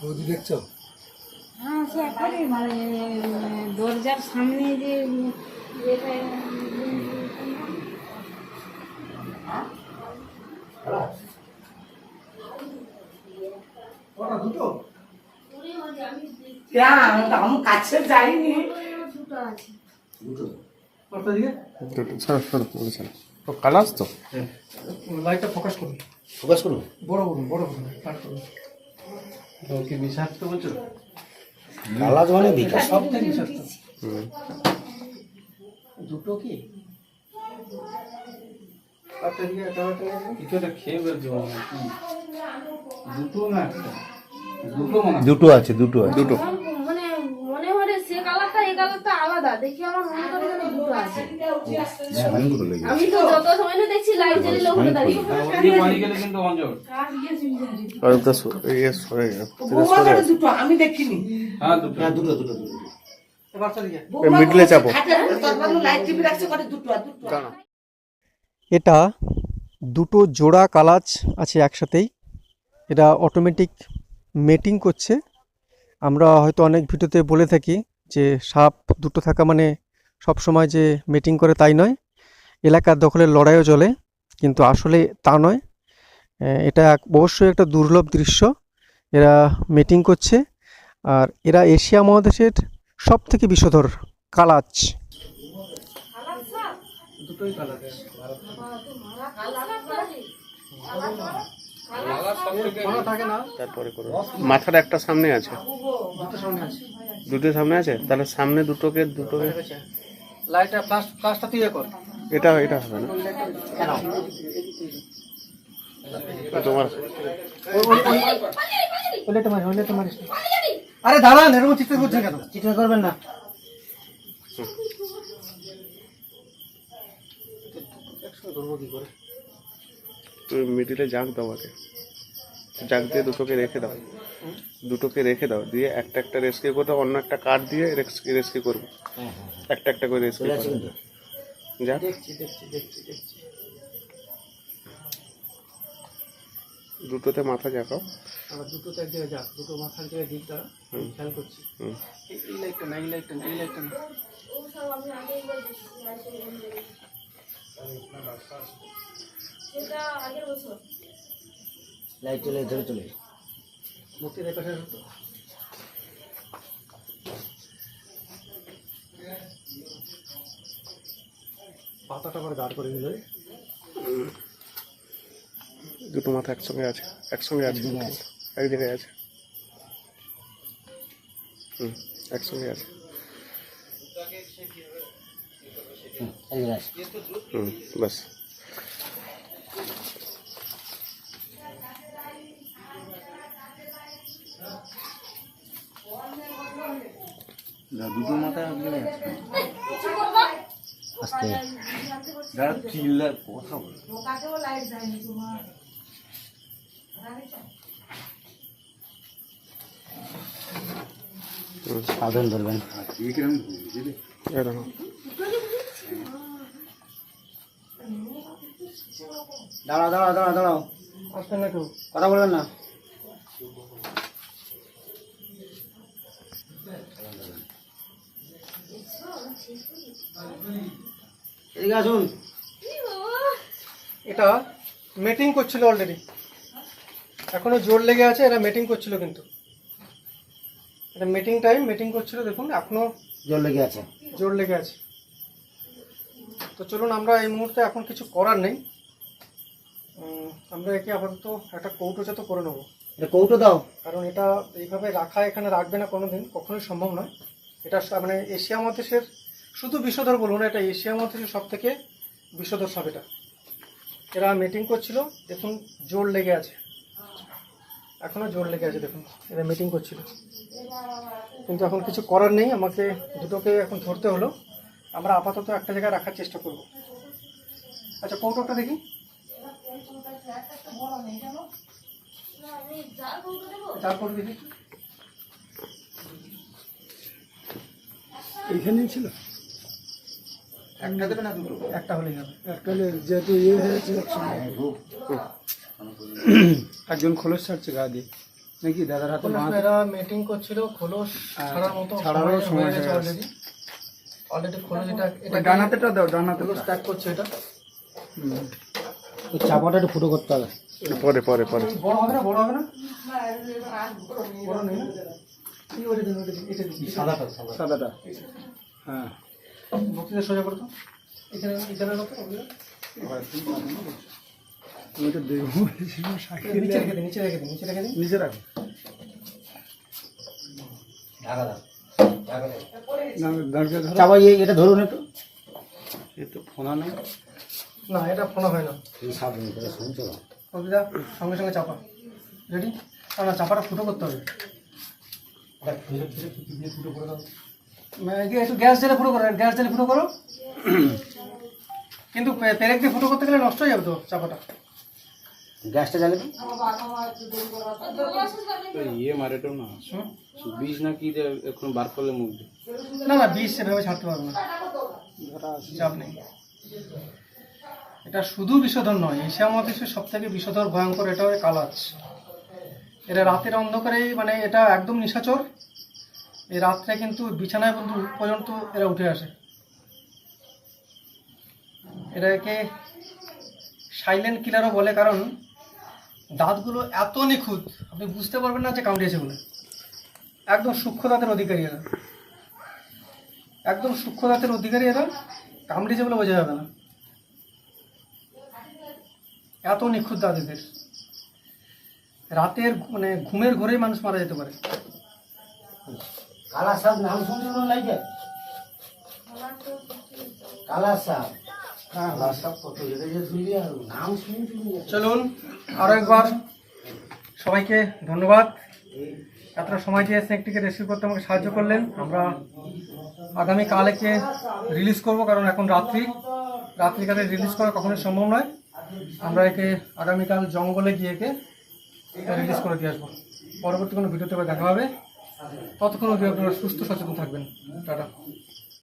বৌদি দেখছ? হ্যাঁ সে এখনই মানে দরজার সামনে যে দুটো? আমি কাছে যাইনি। দুটো। কটা দিকে দুটো ছাড়ো সরো ওগুলো ছাড়ো। ও কালাস তো? লাইটটা ফোকাস করুন। ফোকাস করো বড় করুন বড় করুন। কি বিষাক্ত বলছো? কালাজ মানে সব থেকে বিষাক্ত। দুটো কি? মনে হয়। দুটো না একটা? দুটো দুটো আছে দুটো আছে। দুটো মানে মনে মনে সে কালারটা এই কালারটা আলাদা দেখি আমার মনে করে যেন দুটো আছে। আমি তো যত সময় না দেখছি লাইট জ্বালিয়ে ওখানে দাঁড়িয়ে আর ইয়ে সরে। দুটো আমি দেখিনি হ্যাঁ দুটো। হ্যাঁ দুটো দুটো দুটো মিডলে চাপো। খাটের তরকারি লাইট টিভি রাখছে করে দুটো আর দুটো। এটা দুটো জোড়া কালাচ আছে একসাথেই। এটা অটোমেটিক মেটিং করছে। আমরা হয়তো অনেক ভিডিওতে বলে থাকি যে সাপ দুটো থাকা মানে সব সময় যে মিটিং করে তাই নয়। এলাকার দখলের লড়াইও চলে কিন্তু আসলে তা নয়। এটা এক- অবশ্যই একটা দুর্লভ দৃশ্য। এরা মিটিং করছে আর এরা এশিয়া মহাদেশের সব থেকে বিষধর কালাচ দুটোই কালার কোনো থাকে না? তারপরে করো মাথার একটা সামনে আছে। দুটো সামনে আছে। দুটো সামনে আছে? তাহলে সামনে দুটোকে তুই ইয়ে কর। এটা এটা হবে না। তোমার আরে দাঁড়ান এরকম চিৎকার করছেন কেন? চিৎকার করবেন না। একসঙ্গে কি করে? তুমি মিডিলে জাগ দাও আগে। জাগ দিয়ে দুটোকে রেখে দাও। দুটোকে রেখে দাও। দিয়ে একটা একটা রেস্কিউ করে অন্য একটা কার্ড দিয়ে রেস্কিউ করব। একটা একটা করে রেস্কিউ যা। দেখছি দুটোতে মাথা জাগাও আবার দুটো এক জায়গায় যাক। দুটো মাথার জায়গায় দিক তারা। খেয়াল করছি। এই- এই লাইটটা না। এই লাইটটা না এই লাইটটা না সেটা আগের বছর। লাইট চলে ধরে চলে। শেষ হতো পাতাটা আবার গাঢ় করে দিল দুটো মাথা একসঙ্গে আছে একসঙ্গে আছে। এক জায়গায় আছে। হুম একসঙ্গে আছে। হুম বাস দুটো মাথা আস্তে। যারা চিল্লার কথা বলে। সাবধান ধরবেন। দাঁড়াও দাঁড়াও দাঁড়াও দাঁড়াও। কথা বলবেন না। এদিকে আসুন। এটা মিটিং করছিল অলরেডি এখনও জোর লেগে আছে এরা মিটিং করছিল কিন্তু। এটা মিটিং টাইম মিটিং করছিল দেখুন এখনও জল লেগে আছে। জোর লেগে আছে। তো চলুন আমরা এই মুহূর্তে এখন কিছু করার নেই। আমরা একে আপাতত একটা কৌটোচা তো করে নেব। এটা কৌটো দাও। কারণ এটা এইভাবে রাখা এখানে রাখবে না কোনোদিন কখনোই সম্ভব নয়। এটা মানে এশিয়া মহাদেশের শুধু বিষধর বলব না, এটা এশিয়ার মধ্যে সব থেকে বিষধর সাপ এটা। এরা মিটিং করছিল, দেখুন জোর লেগে আছে। এখনও জোর লেগে আছে, দেখুন, এরা মিটিং করছিল। কিন্তু এখন কিছু করার নেই, আমাকে দুটোকে এখন ধরতে হলো। আমরা আপাতত একটা জায়গায় রাখার চেষ্টা করব। আচ্ছা কৌটোটা দেখি? তারপর দেখি? এখানেই ছিল? একটা দেবে না দুটো? একটা হলেই হবে। এককালে যেহেতু ইয়ে হয়েছে একজন খোলস ছাড়ছে গা দিয়ে। নাকি দাদার হাতে এরা মিটিং করছিল খোলস ছাড়ার মতো ছাড়ারও সময় অলরেডি অলরেডি খোলস এটা এটা ডান হাতেটা দাও ডান হাতে খোলস ত্যাগ করছে এটা। চাপাটা একটু ফুটো করতে হবে। পরে পরে পরে। বড় হবে না বড় হবে না? বড় নেই সাদাটা। হ্যাঁ। বক্তৃতা সোজা করতো। এখানে তো দেখব নিচে রেখে নিচে রেখে দিন নিচে রেখে দিন নিচে রাখো। চাপা এটা ধরুন একটু। এ তো ফোনা নেই। না এটা ফোনা হয় না। কবিতা সঙ্গে সঙ্গে চাপা। রেডি না চাপাটা ফুটো করতে হবে। ম্যাগি, একটু গ্যাস জেলে ফুটো করো গ্যাস জেলে ফুটো করো। কিন্তু পেরেক দিয়ে ফুটো করতে গেলে নষ্ট হয়ে যাবে তো চাপাটা। গ্যাসটা জ্বালে ইয়ে মারে তো না? বিষ না কি এখন বার করলে মুখ না না বিষ সেভাবে ছাড়তে পারব না। চাপ নেই। এটা শুধু বিষধর নয় এশিয়া মহাদেশের সব থেকে বিষধর ভয়ঙ্কর এটা হয় কালাচ। এটা রাতের অন্ধকারেই মানে এটা একদম নিশাচর। এই রাত্রে কিন্তু বিছানায় বন্ধু পর্যন্ত এরা উঠে আসে। এটাকে সাইলেন্ট কিলারও বলে কারণ দাঁতগুলো এত নিখুঁত, আপনি বুঝতে পারবেন না যে কামড়িয়েছে বলে। একদম সূক্ষ্ম দাঁতের অধিকারী এরা। একদম সূক্ষ্ম দাঁতের অধিকারী এরা কামড়িয়েছে বলে বোঝা যাবে না। এত নিখুঁত দাঁত এদের। রাতের মানে ঘুমের ঘরেই মানুষ মারা যেতে পারে। কালা সাপ নাম শুনছিল লাইকে কালা সাপ আর নাম চলুন আরও একবার সবাইকে ধন্যবাদ। এতটা সময় দিয়ে স্নেকটিকে রেস্কিউ করতে আমাকে সাহায্য করলেন। আমরা আগামীকাল একে রিলিজ করব, কারণ এখন রাত্রি। রাত্রিকালে রিলিজ করা কখনোই সম্ভব নয়। আমরা একে আগামীকাল জঙ্গলে গিয়ে একে রিলিজ করে দিয়ে আসব। পরবর্তী কোনো ভিডিওতে দেখা হবে। ততক্ষণ আপনারা সুস্থ সচেতন থাকবেন। টাটা।